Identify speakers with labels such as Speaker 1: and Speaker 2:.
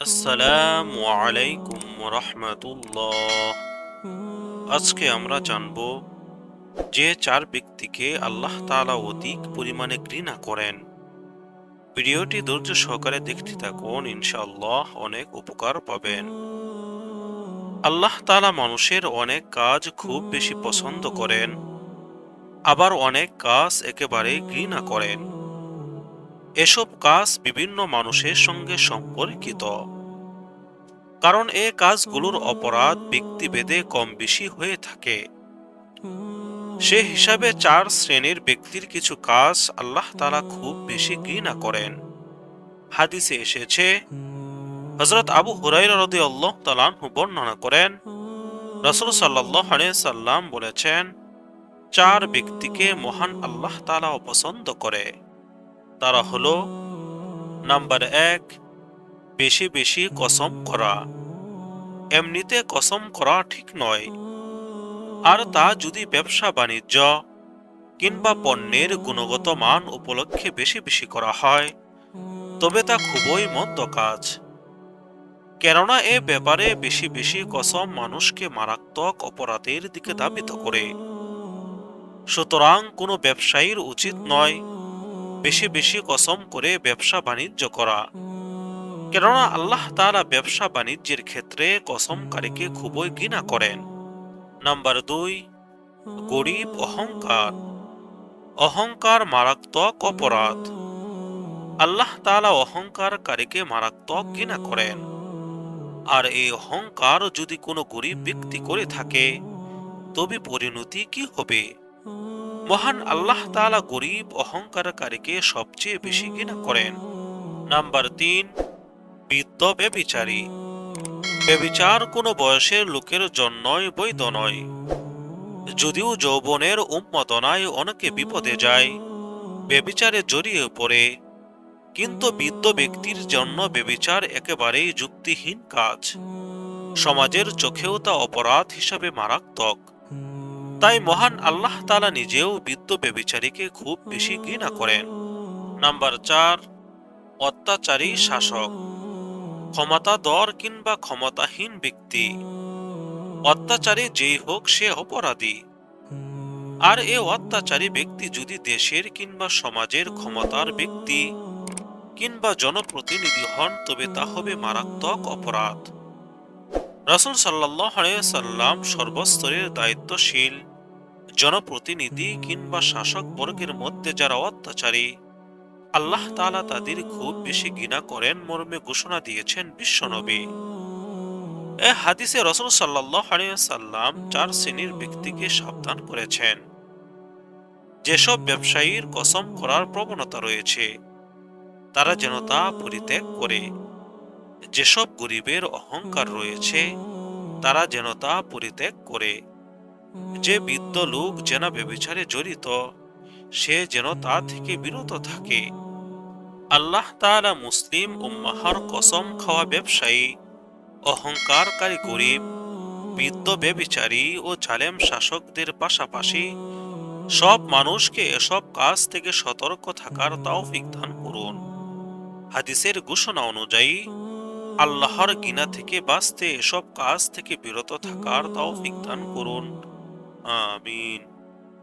Speaker 1: আসসালামু আলাইকুম রহমতুল্লাহ আজকে আমরা জানব যে চার ব্যক্তিকে আল্লাহ তাআলা অধিক পরিমাণে ঘৃণা করেন। ভিডিওটি ধৈর্য সহকারে দেখতে থাকুন, ইনশাআল্লাহ অনেক উপকার পাবেন। আল্লাহ তাআলা মানুষের অনেক কাজ খুব বেশি পছন্দ করেন, আবার অনেক কাজ একেবারে ঘৃণা করেন। এসব কাজ বিভিন্ন মানুষের সঙ্গে সম্পর্কিত। কারণ এ কাজগুলোর অপরাধ ব্যক্তিভেদে কম বেশি হয়ে থাকে। সে হিসাবে চার শ্রেণির ব্যক্তির কিছু কাজ আল্লাহ তালা খুব বেশি ঘৃণা করেন। হাদিসে এসেছে হজরত আবু হুরাইরা রদি আল্লাহ বর্ণনা করেন, রসুল সাল্লাম বলেছেন, চার ব্যক্তিকে মহান আল্লাহ তালা অপছন্দ করে। তারা হলো, নাম্বার এক, বেশি বেশি কসম করা। এমনিতে কসম করা ঠিক নয়। আর তা যদি ব্যবসা বাণিজ্য কিংবা পণ্যের গুণগত মান উপলক্ষে বেশি বেশি করা হয়, তবে তা খুবই মন্দ কাজ। কেননা এ ব্যাপারে বেশি বেশি কসম মানুষকে মারাত্মক অপরাধের দিকে ধাবিত করে। সুতরাং কোনো ব্যবসায়ীর উচিত নয় বেশি বেশি কসম করে ব্যবসা বাণিজ্য করা। কেননা আল্লাহ তাআলা ব্যবসা বাণিজ্যের ক্ষেত্রে কসমকারীকে খুবই ঘৃণা করেন। নাম্বার দুই, গরিব অহংকার। অহংকার মারাত্মক অপরাধ। আল্লাহ তাআলা অহংকারকারীকে মারাত্মক ঘৃণা করেন। আর এই অহংকার যদি কোনো গরিব ব্যক্তি করে থাকে, তবে পরিণতি কি হবে? মহান আল্লাহ তাআলা গরিব অহংকারকারীকে সবচেয়ে বেশি ঘৃণা করেন। নাম্বার তিন, বৃদ্ধ ব্যবিচারী ব্যবিচার কোনো বয়সের লোকের জন্যই বৈধ নয়। যদিও যৌবনের উন্মতনায় অনেকে বিপদে যায় ব্যবিচারে জড়িয়ে পড়ে। কিন্তু বৃদ্ধ ব্যক্তির জন্য ব্যবিচার একেবারেই যুক্তিহীন কাজ। সমাজের চোখেও তা অপরাধ হিসাবে মারাত্মক। তাই মহান আল্লাহ তালা নিজেও বৃদ্ধ ব্যবিচারীকে খুব বেশি ঘৃণা করেন। নাম্বার চার, অত্যাচারী শাসক। ক্ষমতাধর কিংবা ক্ষমতাহীন ব্যক্তি। অত্যাচারী যেই হোক, সে অপরাধী। আর এ অত্যাচারী ব্যক্তি যদি দেশের কিংবা সমাজের ক্ষমতার ব্যক্তি কিংবা জনপ্রতিনিধি হন, তবে তা হবে মারাত্মক অপরাধ। রাসুল সাল্লাহ সাল্লাম সর্বস্তরের দায়িত্বশীল। জনপ্রতিনিধি কিংবা শাসক বর্গের মধ্যে যারা অত্যাচারী, আল্লাহ তাআলা তাদের খুব বেশি ঘৃণা করেন মর্মে ঘোষণা দিয়েছেন বিশ্বনবী এ হাদিসে রসুল সাল্লাহ সাল্লাম চার শ্রেণির ব্যক্তিকে সাবধান করেছেন। যেসব ব্যবসায়ীর কসম করার প্রবণতা রয়েছে, তারা যেন তা পরিত্যাগ করে। যেসব গরিবের অহংকার রয়েছে, তারা যেন তা পরিত্যাগ করে। যে বৃদ্ধ লোক যেন ব্যবিচারে জড়িত, সে যেন তা থেকে বিরত থাকে। আল্লাহ তাআলা মুসলিম উম্মাহার কসম খাওয়া ব্যবসায়ী, অহংকারকারী গরিব, বৃদ্ধ ব্যবিচারী ও জালেম শাসকদের পাশাপাশি সব মানুষকে এসব কাজ থেকে সতর্ক থাকার তৌফিক দান করুন। হাদিসের ঘোষণা অনুযায়ী, আল্লাহর গিনা থেকে বাঁচতে এসব কাজ থেকে বিরত থাকার তৌফিক দান করুন। آمین۔